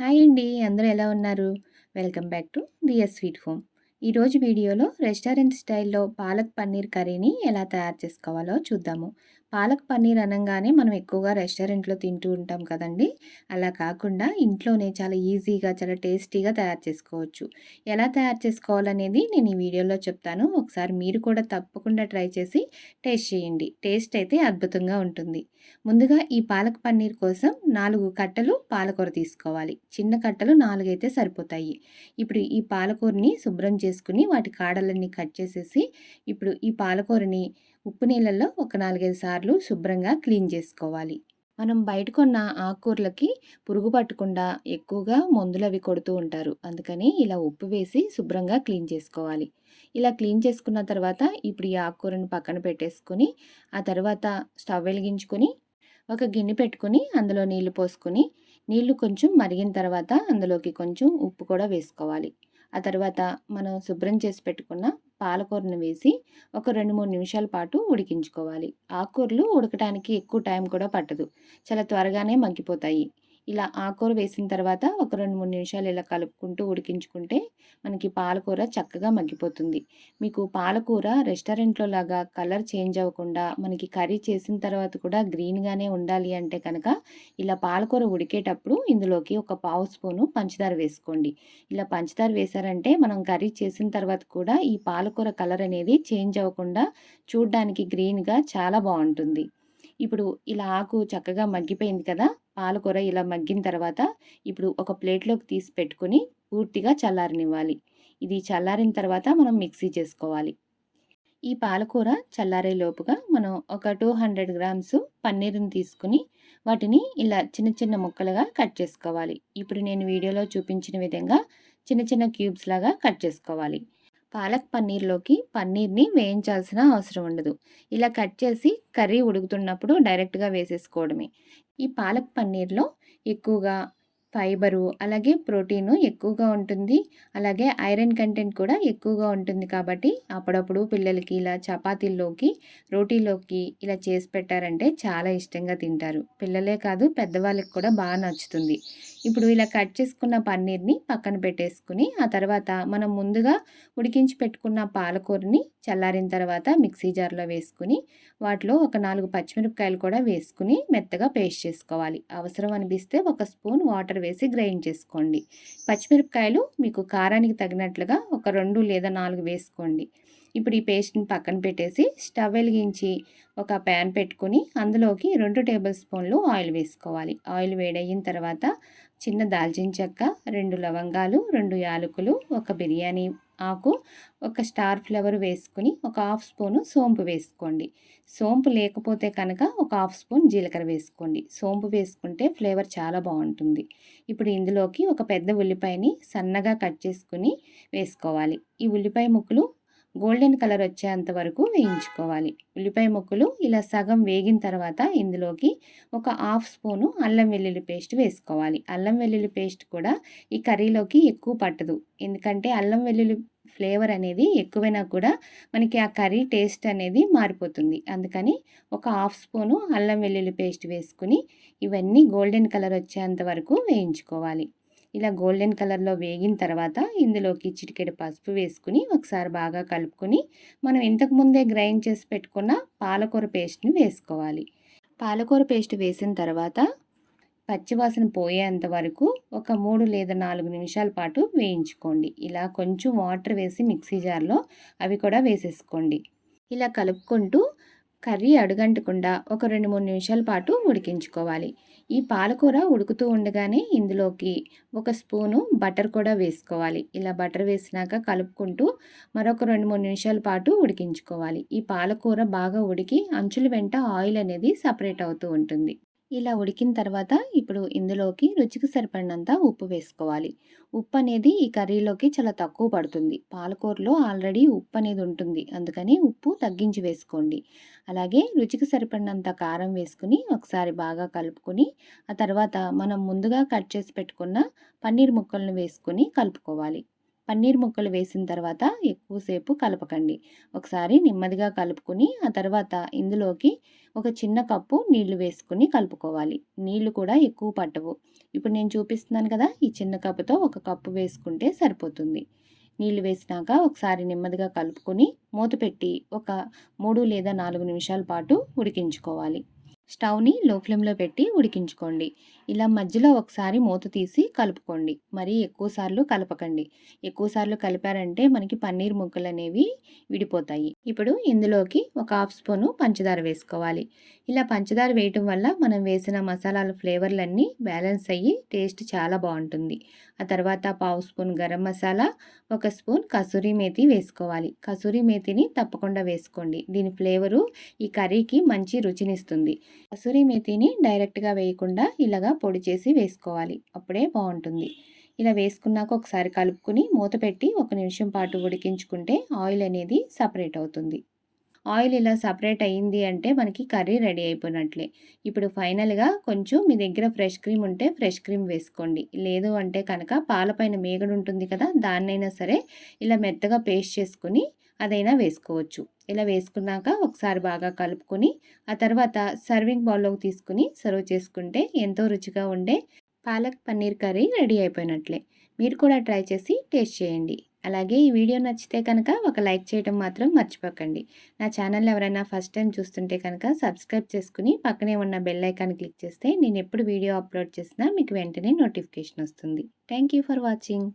Hi అండి అందరూ ఎలా ఉన్నారు? Welcome back to Diya's sweet home. ఈరోజు వీడియోలో రెస్టారెంట్ స్టైల్లో పాలక్ పన్నీర్ కర్రీని ఎలా తయారు చేసుకోవాలో చూద్దాము. పాలక్ పన్నీర్ అనగానే మనం ఎక్కువగా రెస్టారెంట్లో తింటూ ఉంటాం కదండి. అలా కాకుండా ఇంట్లోనే చాలా ఈజీగా చాలా టేస్టీగా తయారు చేసుకోవచ్చు. ఎలా తయారు చేసుకోవాలనేది నేను ఈ వీడియోలో చెప్తాను. ఒకసారి మీరు కూడా తప్పకుండా ట్రై చేసి టేస్ట్ చేయండి. టేస్ట్ అయితే అద్భుతంగా ఉంటుంది. ముందుగా ఈ పాలక్ పన్నీర్ కోసం నాలుగు కట్టలు పాలకూర తీసుకోవాలి. చిన్న కట్టలు నాలుగైతే సరిపోతాయి. ఇప్పుడు ఈ పాలకూరని శుభ్రం చేసుకుని వాటి కాడలన్నీ కట్ చేసేసి ఇప్పుడు ఈ పాలకూరని ఉప్పు నీళ్ళల్లో ఒక నాలుగైదు సార్లు శుభ్రంగా క్లీన్ చేసుకోవాలి. మనం బయట కొన్న ఆకుకూరలకి పురుగు పట్టకుండా ఎక్కువగా మందులు అవి కొడుతూ ఉంటారు. అందుకని ఇలా ఉప్పు వేసి శుభ్రంగా క్లీన్ చేసుకోవాలి. ఇలా క్లీన్ చేసుకున్న తర్వాత ఇప్పుడు ఈ ఆకుకూరను పక్కన పెట్టేసుకొని ఆ తర్వాత స్టవ్ వెలిగించుకొని ఒక గిన్నె పెట్టుకొని అందులో నీళ్ళు పోసుకొని నీళ్ళు కొంచెం మరిగిన తర్వాత అందులోకి కొంచెం ఉప్పు కూడా వేసుకోవాలి. ఆ తర్వాత మనం శుభ్రం చేసి పెట్టుకున్న పాలకూరను వేసి ఒక రెండు మూడు నిమిషాల పాటు ఉడికించుకోవాలి. ఆకుకూరలు ఉడకటానికి ఎక్కువ టైం కూడా పట్టదు. చాలా త్వరగానే మగ్గిపోతాయి. ఇలా ఆకుకూర వేసిన తర్వాత ఒక రెండు మూడు నిమిషాలు ఇలా కలుపుకుంటూ ఉడికించుకుంటే మనకి పాలకూర చక్కగా మగ్గిపోతుంది. మీకు పాలకూర రెస్టారెంట్లో లాగా కలర్ చేంజ్ అవ్వకుండా మనకి కర్రీ చేసిన తర్వాత కూడా గ్రీన్గానే ఉండాలి అంటే కనుక ఇలా పాలకూర ఉడికేటప్పుడు ఇందులోకి ఒక పావు స్పూను పంచదార వేసుకోండి. ఇలా పంచదార వేశారంటే మనం కర్రీ చేసిన తర్వాత కూడా ఈ పాలకూర కలర్ అనేది చేంజ్ అవ్వకుండా చూడ్డానికి గ్రీన్గా చాలా బాగుంటుంది. ఇప్పుడు ఇలా ఆకు చక్కగా మగ్గిపోయింది కదా పాలకూర ఇలా మగ్గిన తర్వాత ఇప్పుడు ఒక ప్లేట్లోకి తీసి పెట్టుకొని పూర్తిగా చల్లారనివ్వాలి. ఇది చల్లారిన తర్వాత మనం మిక్సీ చేసుకోవాలి. ఈ పాలకూర చల్లారే లోపుగా మనం ఒక టూ హండ్రెడ్ గ్రామ్స్ పన్నీర్ని తీసుకుని వాటిని ఇలా చిన్న చిన్న ముక్కలుగా కట్ చేసుకోవాలి. ఇప్పుడు నేను వీడియోలో చూపించిన విధంగా చిన్న చిన్న క్యూబ్స్ లాగా కట్ చేసుకోవాలి. పాలక్ పన్నీర్లోకి పన్నీర్ని వేయించాల్సిన అవసరం ఉండదు. ఇలా కట్ చేసి కర్రీ ఉడుకుతున్నప్పుడు డైరెక్ట్గా వేసేసుకోవడమే. ఈ పాలక్ పన్నీర్లో ఎక్కువగా ఫైబరు అలాగే ప్రోటీను ఎక్కువగా ఉంటుంది. అలాగే ఐరన్ కంటెంట్ కూడా ఎక్కువగా ఉంటుంది కాబట్టి అప్పుడప్పుడు పిల్లలకి ఇలా చపాతీల్లోకి రోటీలోకి ఇలా చేసి పెట్టారంటే చాలా ఇష్టంగా తింటారు. పిల్లలే కాదు పెద్దవాళ్ళకి కూడా బాగా నచ్చుతుంది. ఇప్పుడు ఇలా కట్ చేసుకున్న పన్నీర్ని పక్కన పెట్టేసుకుని ఆ తర్వాత మనం ముందుగా ఉడికించి పెట్టుకున్న పాలకూరని చల్లారిన తర్వాత మిక్సీ జార్లో వేసుకుని వాటిలో ఒక నాలుగు పచ్చిమిరపకాయలు కూడా వేసుకుని మెత్తగా పేస్ట్ చేసుకోవాలి. అవసరం అనిపిస్తే ఒక స్పూన్ వాటర్ వేసి గ్రైండ్ చేసుకోండి. పచ్చిమిరపకాయలు మీకు కారానికి తగినట్లుగా ఒక రెండు లేదా నాలుగు వేసుకోండి. ఇప్పుడు ఈ పేస్ట్ని పక్కన పెట్టేసి స్టవ్ వెలిగించి ఒక ప్యాన్ పెట్టుకుని అందులోకి రెండు టేబుల్ స్పూన్లు ఆయిల్ వేసుకోవాలి. ఆయిల్ వేడయిన తర్వాత చిన్న దాల్చిన చెక్క రెండు లవంగాలు రెండు యాలకులు ఒక బిర్యానీ ఆకు ఒక స్టార్ ఫ్లవర్ వేసుకుని ఒక హాఫ్ స్పూను సోంపు వేసుకోండి. సోంపు లేకపోతే కనుక ఒక హాఫ్ స్పూన్ జీలకర్ర వేసుకోండి. సోంపు వేసుకుంటే ఫ్లేవర్ చాలా బాగుంటుంది. ఇప్పుడు ఇందులోకి ఒక పెద్ద ఉల్లిపాయని సన్నగా కట్ చేసుకుని వేసుకోవాలి. ఈ ఉల్లిపాయ ముక్కలు గోల్డెన్ కలర్ వచ్చేంత వరకు వేయించుకోవాలి. ఉల్లిపాయ ముక్కలు ఇలా సగం వేగిన తర్వాత ఇందులోకి ఒక హాఫ్ స్పూను అల్లం వెల్లుల్లి పేస్ట్ వేసుకోవాలి. అల్లం వెల్లుల్లి పేస్ట్ కూడా ఈ కర్రీలోకి ఎక్కువ పట్టదు. ఎందుకంటే అల్లం వెల్లుల్లి ఫ్లేవర్ అనేది ఎక్కువైనా కూడా మనకి ఆ కర్రీ టేస్ట్ అనేది మారిపోతుంది. అందుకని ఒక హాఫ్ స్పూను అల్లం వెల్లుల్లి పేస్ట్ వేసుకుని ఇవన్నీ గోల్డెన్ కలర్ వచ్చేంత వరకు వేయించుకోవాలి. ఇలా గోల్డెన్ కలర్లో వేగిన తర్వాత ఇందులోకి చిటికెడు పసుపు వేసుకుని ఒకసారి బాగా కలుపుకొని మనం ఇంతకుముందే గ్రైండ్ చేసి పెట్టుకున్న పాలకూర పేస్ట్ని వేసుకోవాలి. పాలకూర పేస్ట్ వేసిన తర్వాత పచ్చివాసన పోయేంత వరకు ఒక మూడు లేదా నాలుగు నిమిషాల పాటు వేయించుకోండి. ఇలా కొంచెం వాటర్ వేసి మిక్సీ జార్లో అవి కూడా వేసేసుకోండి. ఇలా కలుపుకుంటూ కర్రీ అడుగంటకుండా ఒక రెండు మూడు నిమిషాల పాటు ఉడికించుకోవాలి. ఈ పాలకూర ఉడుకుతూ ఉండగానే ఇందులోకి ఒక స్పూను బటర్ కూడా వేసుకోవాలి. ఇలా బటర్ వేసినాక కలుపుకుంటూ మరొక రెండు మూడు నిమిషాల పాటు ఉడికించుకోవాలి. ఈ పాలకూర బాగా ఉడికి అంచుల వెంట ఆయిల్ అనేది సపరేట్ అవుతూ ఉంటుంది. ఇలా ఉడికిన తర్వాత ఇప్పుడు ఇందులోకి రుచికి సరిపడినంత ఉప్పు వేసుకోవాలి. ఉప్పు అనేది ఈ కర్రీలోకి చాలా తక్కువ పడుతుంది. పాలకూరలో ఆల్రెడీ ఉప్పు అనేది ఉంటుంది. అందుకని ఉప్పు తగ్గించి వేసుకోండి. అలాగే రుచికి సరిపడినంత కారం వేసుకుని ఒకసారి బాగా కలుపుకొని ఆ తర్వాత మనం ముందుగా కట్ చేసి పెట్టుకున్న పన్నీర్ ముక్కలను వేసుకుని కలుపుకోవాలి. పన్నీర్ ముక్కలు వేసిన తర్వాత ఎక్కువసేపు కలపకండి. ఒకసారి నెమ్మదిగా కలుపుకొని ఆ తర్వాత ఇందులోకి ఒక చిన్న కప్పు నీళ్ళు వేసుకుని కలుపుకోవాలి. నీళ్ళు కూడా ఎక్కువ పట్టవు. ఇప్పుడు నేను చూపిస్తున్నాను కదా ఈ చిన్న కప్పుతో ఒక కప్పు వేసుకుంటే సరిపోతుంది. నీళ్ళు వేసినాక ఒకసారి నెమ్మదిగా కలుపుకొని మూత పెట్టి ఒక మూడు లేదా నాలుగు నిమిషాల పాటు ఉడికించుకోవాలి. స్టవ్ని లో ఫ్లేమ్లో పెట్టి ఉడికించుకోండి. ఇలా మధ్యలో ఒకసారి మూత తీసి కలుపుకోండి. మరీ ఎక్కువసార్లు కలపకండి. ఎక్కువసార్లు కలిపారంటే మనకి పన్నీర్ ముక్కలు అనేవి విడిపోతాయి. ఇప్పుడు ఇందులోకి ఒక హాఫ్ స్పూను పంచదార వేసుకోవాలి. ఇలా పంచదార వేయటం వల్ల మనం వేసిన మసాలాల ఫ్లేవర్లన్నీ బ్యాలెన్స్ అయ్యి టేస్ట్ చాలా బాగుంటుంది. ఆ తర్వాత పావు స్పూన్ గరం మసాలా ఒక స్పూన్ కసూరి మేతి వేసుకోవాలి. కసూరి మేతిని తప్పకుండా వేసుకోండి. దీని ఫ్లేవరు ఈ కర్రీకి మంచి రుచినిస్తుంది. కసూరి మేతిని డైరెక్ట్గా వేయకుండా ఇలాగా పొడి చేసి వేసుకోవాలి. అప్పుడే బాగుంటుంది ఇలా వేసుకున్నాక ఒకసారి కలుపుకుని మూత పెట్టి ఒక నిమిషం పాటు ఉడికించుకుంటే ఆయిల్ అనేది సపరేట్ అవుతుంది. ఆయిల్ ఇలా సపరేట్ అయ్యింది అంటే మనకి కర్రీ రెడీ అయిపోయినట్లే. ఇప్పుడు ఫైనల్గా కొంచెం మీ దగ్గర ఫ్రెష్ క్రీమ్ ఉంటే ఫ్రెష్ క్రీమ్ వేసుకోండి. లేదు అంటే కనుక పాలపైన మేగడు ఉంటుంది కదా దాన్నైనా సరే ఇలా మెత్తగా పేస్ట్ చేసుకుని అదైనా వేసుకోవచ్చు. ఇలా వేసుకున్నాక ఒకసారి బాగా కలుపుకొని ఆ తర్వాత సర్వింగ్ బౌల్లోకి తీసుకుని సర్వ్ చేసుకుంటే ఎంతో రుచిగా ఉండే పాలక్ పన్నీర్ కర్రీ రెడీ అయిపోయినట్లే. మీరు కూడా ట్రై చేసి టేస్ట్ చేయండి. అలాగే ఈ వీడియో నచ్చితే కనుక ఒక లైక్ చేయడం మాత్రం మర్చిపోకండి. నా ఛానల్ ఎవరైనా ఫస్ట్ టైం చూస్తుంటే కనుక సబ్స్క్రైబ్ చేసుకుని పక్కనే ఉన్న బెల్ ఐకాన్ క్లిక్ చేస్తే నేను ఎప్పుడు వీడియో అప్లోడ్ చేసినా మీకు వెంటనే నోటిఫికేషన్ వస్తుంది. Thank you for watching.